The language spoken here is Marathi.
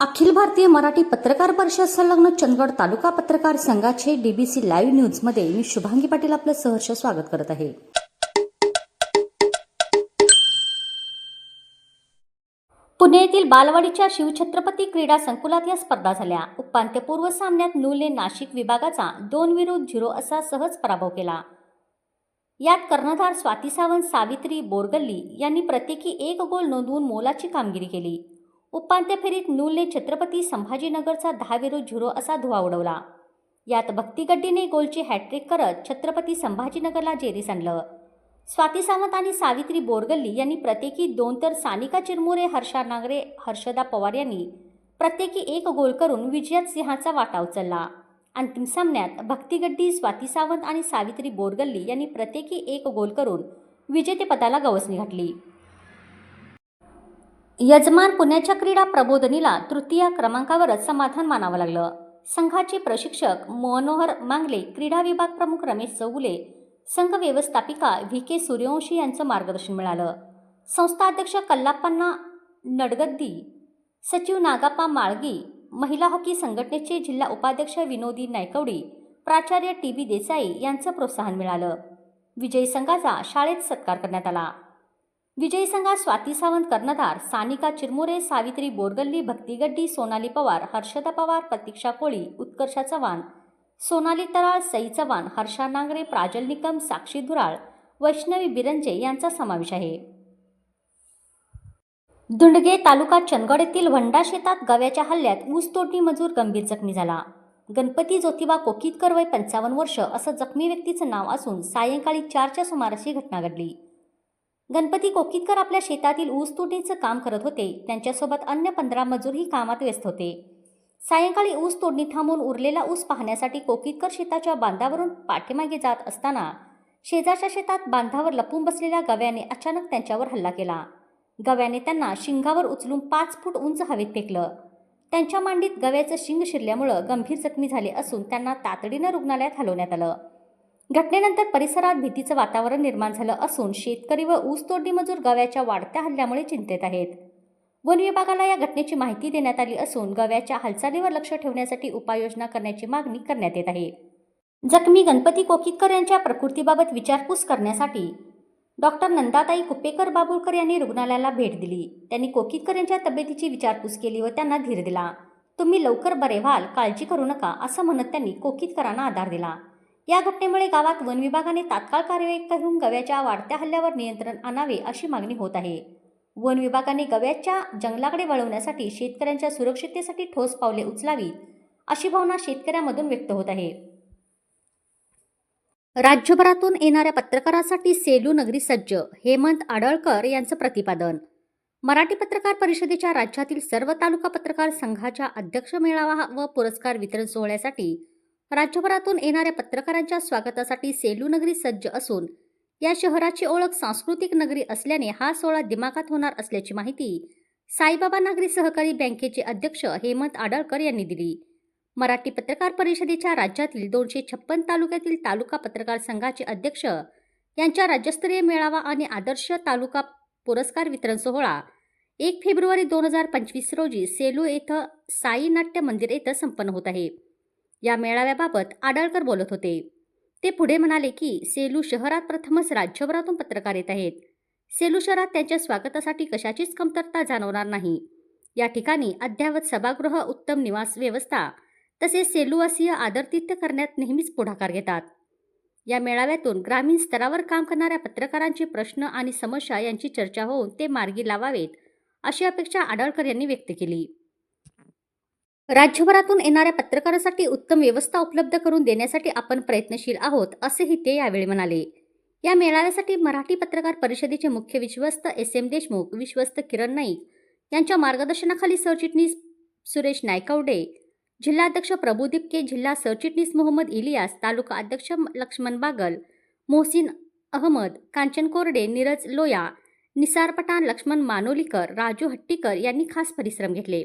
अखिल भारतीय मराठी पत्रकार परिषद संलग्न चंदगड तालुका पत्रकार संघाचे डीबीसी लाईव्ह न्यूजमध्ये मी शुभांगी पाटील आपलं सहर्ष स्वागत करत आहे. पुणे येथील बालवाडीच्या शिवछत्रपती क्रीडा संकुलात या स्पर्धा झाल्या. उपांत्यपूर्व सामन्यात नूलने नाशिक विभागाचा दोन विरुद्ध झिरो असा सहज पराभव केला. यात कर्णधार स्वाती सावंत सावित्री बोरगल्ली यांनी प्रत्येकी एक गोल नोंदवून मोलाची कामगिरी केली. उपांत्य फेरीत नूलने छत्रपती संभाजीनगरचा दहा विरुद्ध झिरो असा धुवा उडवला. यात भक्ती गड्डीने गोलची हॅट्रिक करत छत्रपती संभाजीनगरला जेरीस आणलं स्वाती सावंत आणि सावित्री बोरगल्ली यांनी प्रत्येकी दोन तर सानिका चिरमुरे हर्षा नागरे हर्षदा पवार यांनी प्रत्येकी एक गोल करून विजयात सिंहाचा वाटा उचलला. अंतिम सामन्यात भक्ती गड्डी स्वाती सावंत आणि सावित्री बोरगल्ली यांनी प्रत्येकी एक गोल करून विजेतेपदाला गवसणी घातली. यजमान पुण्याच्या क्रीडा प्रबोधनीला तृतीय क्रमांकावरच समाधान मानावं लागलं. संघाचे प्रशिक्षक मनोहर मांगले क्रीडा विभाग प्रमुख रमेश चौगुले संघ व्यवस्थापिका व्ही के सूर्यवंशी यांचं मार्गदर्शन मिळालं. संस्था अध्यक्ष कल्लाप्पांना नडगद्दी सचिव नागाप्पा माळगी महिला हॉकी संघटनेचे जिल्हा उपाध्यक्ष विनोदी नायकवडी प्राचार्य टी बी देसाई यांचं प्रोत्साहन मिळालं. विजयी संघाचा शाळेत सत्कार करण्यात आला. विजयी संघात स्वाती सावंत कर्णधार सानिका चिरमुरे सावित्री बोरगल्ली भक्ती गड्डी सोनाली पवार हर्षदा पवार प्रतीक्षा कोळी उत्कर्षा चव्हाण सोनाली तराळ सई चव्हाण हर्षा नांगरे प्राजल निकम साक्षी धुराळ वैष्णवी बिरंजे यांचा समावेश आहे. दुंडगे तालुका चंदगड येथील वंडा शेतात गव्याच्या हल्ल्यात ऊसतोडणी मजूर गंभीर जखमी झाला. गणपती ज्योतिबा कोकीतकर वय पंचावन्न वर्ष असं जखमी व्यक्तीचं नाव असून सायंकाळी चारच्या सुमाराशी घटना घडली. गणपती कोकीतकर आपल्या शेतातील ऊस तोडणीचं काम करत होते. त्यांच्यासोबत अन्य पंधरा मजूरही कामात व्यस्त होते. सायंकाळी ऊस तोडणी थांबून उरलेला ऊस पाहण्यासाठी कोकीतकर शेताच्या बांधावरून पाठीमागे जात असताना शेजारच्या शेतात बांधावर लपून बसलेल्या गव्याने अचानक त्यांच्यावर हल्ला केला. गव्याने त्यांना शिंगावर उचलून पाच फूट उंच हवेत फेकलं. त्यांच्या मांडीत गव्याचं शिंग शिरल्यामुळं गंभीर जखमी झाले असून त्यांना तातडीनं रुग्णालयात हलवण्यात आलं. घटनेनंतर परिसरात भीतीचं वातावरण निर्माण झालं असून शेतकरी व ऊसतोडणी मजूर गव्याच्या वाढत्या हल्ल्यामुळे चिंतेत आहेत. वन विभागाला या घटनेची माहिती देण्यात आली असून गव्याच्या हालचालीवर लक्ष ठेवण्यासाठी उपाययोजना करण्याची मागणी करण्यात येत आहे. जखमी गणपती कोकीतकर यांच्या प्रकृतीबाबत विचारपूस करण्यासाठी डॉक्टर नंदाताई कुपेकर बाबुळकर यांनी रुग्णालयाला भेट दिली. त्यांनी कोकीतकर यांच्या तब्येतीची विचारपूस केली व त्यांना धीर दिला. तुम्ही लवकर बरे व्हाल काळजी करू नका असं म्हणत त्यांनी कोकीतकरांना आधार दिला. या घटनेमुळे गावात वन विभागाने तात्काळ कार्यवाही करून गव्याच्या वाढत्या हल्ल्यावर नियंत्रण आणावे अशी मागणी होत आहे. वन विभागाने गव्याच्या जंगलाकडे वळवण्यासाठी शेतकऱ्यांच्या सुरक्षिततेसाठी ठोस पावले उचलावीत अशी भावना शेतकऱ्यांमधून व्यक्त होत आहे. राज्यभरातून येणाऱ्या पत्रकारासाठी सेलू नगरी सज्ज हेमंत आडळकर यांचं प्रतिपादन. मराठी पत्रकार परिषदेच्या राज्यातील सर्व तालुका पत्रकार संघाच्या अध्यक्ष मेळावा व पुरस्कार वितरण सोहळ्यासाठी राज्यभरातून येणाऱ्या पत्रकारांच्या स्वागतासाठी सेलू नगरी सज्ज असून या शहराची ओळख सांस्कृतिक नगरी असल्याने हा सोहळा दिमागात होणार असल्याची माहिती साईबाबा नागरी सहकारी बँकेचे अध्यक्ष हेमंत आडळकर यांनी दिली. मराठी पत्रकार परिषदेच्या राज्यातील दोनशे छप्पन तालुक्यातील तालुका पत्रकार संघाचे अध्यक्ष यांच्या राज्यस्तरीय मेळावा आणि आदर्श तालुका पुरस्कार वितरण सोहळा एक फेब्रुवारी दोन हजार पंचवीस रोजी सेलू येथं साई नाट्य मंदिर येथं संपन्न होत आहे. या मेळाव्याबाबत आडळकर बोलत होते. ते पुढे म्हणाले की सेलू शहरात प्रथमच राज्यभरातून पत्रकार येत आहेत. सेलू शहरात त्यांच्या स्वागतासाठी कशाचीच कमतरता जाणवणार नाही. या ठिकाणी अद्ययावत सभागृह उत्तम निवास व्यवस्था तसेच सेलूवासीय आदरतिथ्य करण्यात नेहमीच पुढाकार घेतात. या मेळाव्यातून ग्रामीण स्तरावर काम करणाऱ्या पत्रकारांचे प्रश्न आणि समस्या यांची चर्चा होऊन ते मार्गी लावावेत अशी अपेक्षा आडळकर यांनी व्यक्त केली. राज्यभरातून येणाऱ्या पत्रकारासाठी उत्तम व्यवस्था उपलब्ध करून देण्यासाठी आपण प्रयत्नशील आहोत असेही ते यावेळी म्हणाले. या मेळाव्यासाठी मराठी पत्रकार परिषदेचे मुख्य विश्वस्त एस. एम. देशमुख विश्वस्त किरण नाईक यांच्या मार्गदर्शनाखाली सरचिटणीस सुरेश नायकवडे जिल्हाध्यक्ष प्रभुदीप के जिल्हा सरचिटणीस मोहम्मद इलियास तालुका अध्यक्ष लक्ष्मण बागल मोहसिन अहमद कांचन कोरडे नीरज लोया निसार पठाण लक्ष्मण मानोलीकर राजू हट्टीकर यांनी खास परिश्रम घेतले.